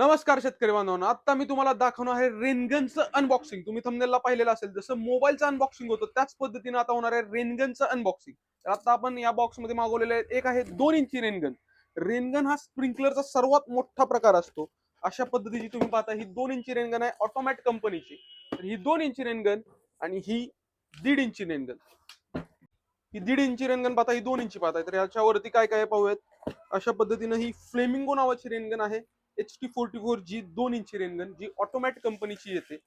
नमस्कार शेतकरी बांधवांनो आता मी तुम्हाला दाखवणार आहे रेनगनचं अनबॉक्सिंग तुम्ही थंबनेलला पाहिलेलं असेल जसं मोबाईलचं अनबॉक्सिंग होतं त्याच पद्धतीने आता होणार आहे रेनगनचं अनबॉक्सिंग तर आता आपण या बॉक्समध्ये मागवलेले आहेत एक आहे दोन इंची रेनगन. रेनगन हा स्प्रिंकलरचा सर्वात मोठा प्रकार असतो. अशा पद्धतीची तुम्ही पाहता ही दोन इंची रेनगन आहे ऑटोमॅट कंपनीची तर ही दोन इंची रेनगन आणि ही दीड इंची रेनगन. ही दीड इंची रेनगन पाहता ही दोन इंची पाहताय. तर याच्यावरती काय काय पाहूयात? अशा पद्धतीनं ही फ्लेमिंगो नावाची रेनगन आहे. H T forty four G दोन इंची रेनगन जी ऑटोमॅट कंपनीची येते.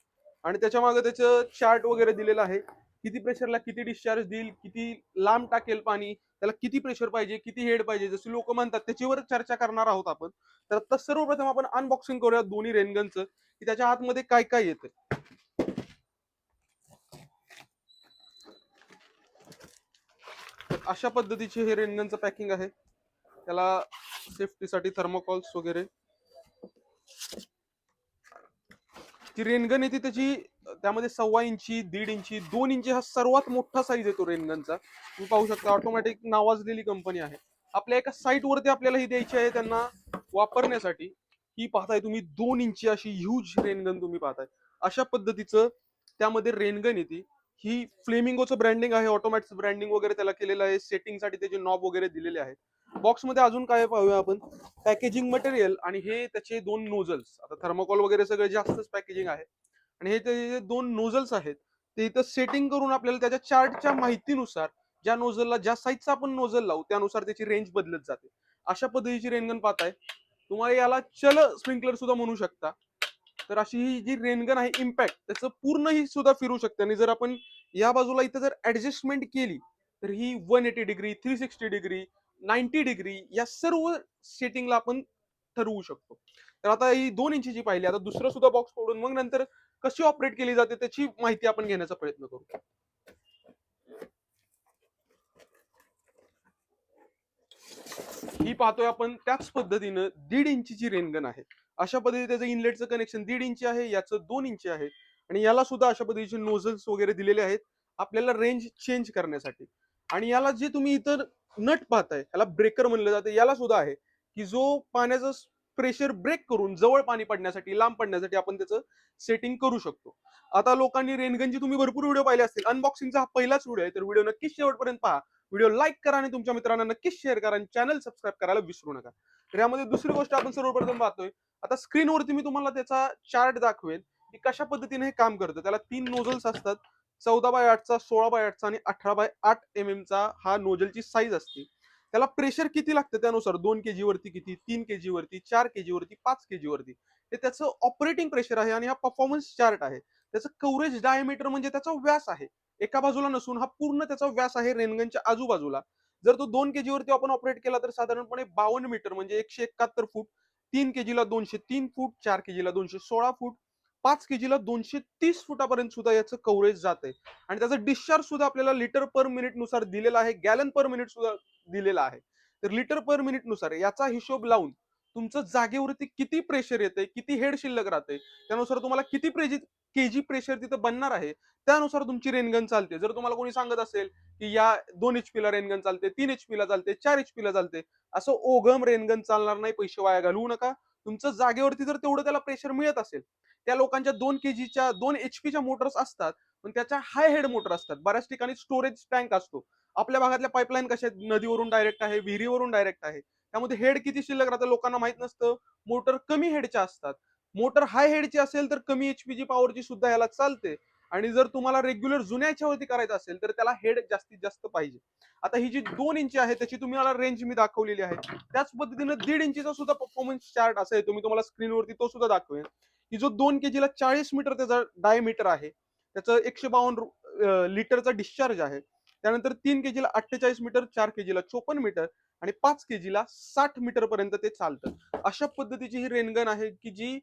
आणि त्याच्यामागे त्याचं चार्ट वगैरे दिलेलं आहे. किती प्रेशरला किती डिस्चार्ज देईल किती लांब टाकेल पाणी त्याला किती प्रेशर पाहिजे किती हेड पाहिजे जसे लोक म्हणतात त्याच्यावर चर्चा करणार आहोत आपण. तर आता सर्वप्रथम आपण अनबॉक्सिंग करूया दोन्ही रेनगनचं की त्याच्या आतमध्ये काय काय येतं अशा पद्धतीचे हे रेनगनचं पॅकिंग आहे. त्याला सेफ्टीसाठी थर्मोकॉल्स वगैरे. ती रेनगन येते त्याची त्यामध्ये सव्वा इंची दीड इंची दोन इंची हा सर्वात मोठा साईज येतो रेनगनचा. तुम्ही पाहू शकता ऑटोमॅटिक नावाजलेली कंपनी आहे. आपल्या एका साईट वरती आपल्याला ही द्यायची आहे त्यांना वापरण्यासाठी. ही पाहताय तुम्ही दोन इंची अशी ह्यूज रेनगन तुम्ही पाहताय. अशा पद्धतीचं त्यामध्ये रेनगन येते. ही फ्लेमिंगोचं ब्रँडिंग आहे ऑटोमॅटिक ब्रँडिंग वगैरे त्याला केलेलं आहे सेटिंगसाठी त्याचे नॉब वगैरे दिलेले आहेत. बॉक्समध्ये अजून काय पाहूया आपण? पॅकेजिंग मटेरियल आणि हे त्याचे दोन नोझल्स. आता थर्मोकॉल वगैरे सगळे जास्तच पॅकेजिंग आहे. आणि हे त्याचे दोन नोझल्स आहेत ते इथं सेटिंग करून आपल्याला त्याच्या चार्टच्या माहितीनुसार ज्या नोझलला ज्या साईजचा आपण नोझल लावू त्यानुसार त्याची रेंज बदलत जाते. अशा पद्धतीची रेनगन पाहताय. तुम्हाला याला चल स्प्रिंकलर सुद्धा म्हणू शकता. तर अशी ही जी रेनगन आहे इम्पॅक्ट त्याचं पूर्ण ही सुद्धा फिरू शकते. आणि जर आपण या बाजूला इथं जर ऍडजस्टमेंट केली तर ही one eighty degree three sixty degree ninety degree या सर्व सेटिंगला आपण ठरवू शकतो. तर आता ही दोन इंचीची पाहिली आता दुसरं सुद्धा बॉक्स फोडून मग नंतर कशी ऑपरेट केली जाते त्याची माहिती आपण घेण्याचा प्रयत्न करू. ही पाहतोय आपण त्याच पद्धतीनं दीड इंची ची रेनगन आहे. अशा पद्धतीने त्याचं इनलेटचं कनेक्शन दीड इंची आहे याचं दोन इंची आहे. आणि याला सुद्धा अशा पद्धतीचे नोझल्स वगैरे दिलेले आहेत आपल्याला रेंज चेंज करण्यासाठी. आणि याला जे तुम्ही इतर नट पाहताय याला ब्रेकर म्हणलं जातं याला सुद्धा आहे की जो पाण्याचं प्रेशर ब्रेक करून जवळ पाणी पडण्यासाठी लांब पडण्यासाठी आपण त्याचं सेटिंग करू शकतो. आता लोकांनी रेनगनची तुम्ही भरपूर व्हिडिओ पाहिले असतील. अनबॉक्सिंगचा हा पहिलाच व्हिडिओ आहे तर व्हिडिओ नक्कीच शेवटपर्यंत पहा. व्हिडिओ लाईक करा आणि तुमच्या मित्रांना नक्कीच शेअर करा आणि चॅनल सबस्क्राईब करायला विसरू नका. तर यामध्ये दुसरी गोष्ट आपण सर्वप्रथम पाहतोय आता स्क्रीनवरती मी तुम्हाला त्याचा चार्ट दाखवेल की कशा पद्धतीने हे काम करतं. त्याला तीन नोझल्स असतात चौदा बाय आठचा सोळा बाय आठचा आणि अठरा बाय आठ एम एमचा हा नोझलची साईज असते. त्याला प्रेशर किती लागतं त्यानुसार? दोन के जीवरती किती? तीन के जीवरती चार के जीवरती पाच के जीवरती हे त्याचं ऑपरेटिंग प्रेशर आहे आणि हा परफॉर्मन्स चार्ट आहे. त्याचं कव्हरेज डायमीटर म्हणजे त्याचा व्यास आहे. एका बाजूला नसून हा पूर्ण त्याचा व्यास आहे रेनगनच्या आजूबाजूला. जर तो दोन केजीवरती आपण ऑपरेट केला तर साधारणपणे बावन्न मीटर म्हणजे एकशे एकाहत्तर फूट तीन केजीला दोनशे तीन फूट चार केजीला दोनशे सोळा फूट पाच केजीला दोनशे तीस फुटापर्यंत सुद्धा याचं कव्हरेज जाते आणि त्याचा डिस्चार्ज सुद्धा आपल्याला लिटर पर मिनिटनुसार दिलेला आहे गॅलन पर मिनिट सुद्धा दिलेला आहे. तर लिटर पर मिनिटनुसार याचा हिशोब लावून तुमचं जागेवरती किती प्रेशर येते किती हेड शिल्लक राहते त्यानुसार तुम्हाला किती प्रेजी केजी प्रेशर तिथं बनणार आहे त्यानुसार तुमची रेनगन चालते. जर तुम्हाला कोणी सांगत असेल की या दोन एच ला रेनगन चालते तीन एच ला चालते चार एच ला चालते असं ओघम रेनगन चालणार नाही पैसे वाया घालवू नका. तुमचं जागेवरती जर तेवढं त्याला प्रेशर मिळत असेल त्या लोकांच्या दोन केजीच्या दोन एच पीच्या मोटर्स असतात पण त्याच्या हाय हेड मोटर असतात. बऱ्याच ठिकाणी स्टोरेज टँक असतो. आपल्या भागातल्या पाईपलाईन कशा आहेत? नदीवरून डायरेक्ट आहे विहिरीवरून डायरेक्ट आहे. त्यामध्ये हेड किती शिल्लक राहतं लोकांना माहीत नसतं. मोटर कमी हेडच्या असतात. मोटर हाय हेडची असेल तर कमी एचपीची पॉवरची सुद्धा याला चालते. आणि जर तुम्हाला रेग्युलर जुन्या याच्यावरती करायचं असेल तर त्याला हेड जास्तीत जास्त पाहिजे. आता ही जी दोन इंची आहे त्याची तुम्ही मला रेंज मी दाखवलेली आहे. त्याच पद्धतीनं दीड इंचीचा सुद्धा परफॉर्मन्स चार्ट असा आहे तुम्ही तुम्हाला स्क्रीनवरती तो सुद्धा दाखवेन. की जो दोन केजीला चाळीस मीटर त्याचा डायमीटर आहे. त्याचं एकशे बावन्न लिटरचा डिस्चार्ज आहे. त्यानंतर तीन केजीला अठ्ठेचाळीस मीटर चार केजीला चोपन्न मीटर आणि पाच केजीला साठ मीटर पर्यंत ते चालतं. अशा पद्धतीची ही रेनगन आहे की जी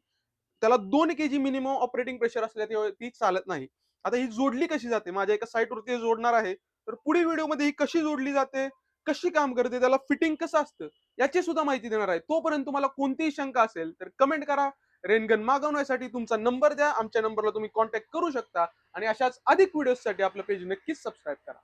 त्याला दोन केजी मिनिमम ऑपरेटिंग प्रेशर असल्या ती चालत नाही. आता ही जोडली कशी जाते? माझ्या एका साईटवरती जोडणार आहे. तर पुढील व्हिडिओमध्ये ही कशी जोडली जाते? कशी काम करते? त्याला फिटिंग कसं असतं? याची सुद्धा माहिती देणार आहे. तोपर्यंत तुम्हाला कोणतीही शंका असेल तर कमेंट करा. रेनगन मागवण्यासाठी तुमचा नंबर द्या. आमच्या नंबरला तुम्ही कॉन्टॅक्ट करू शकता. आणि अशाच अधिक व्हिडिओसाठी आपलं पेज नक्कीच सबस्क्राईब करा.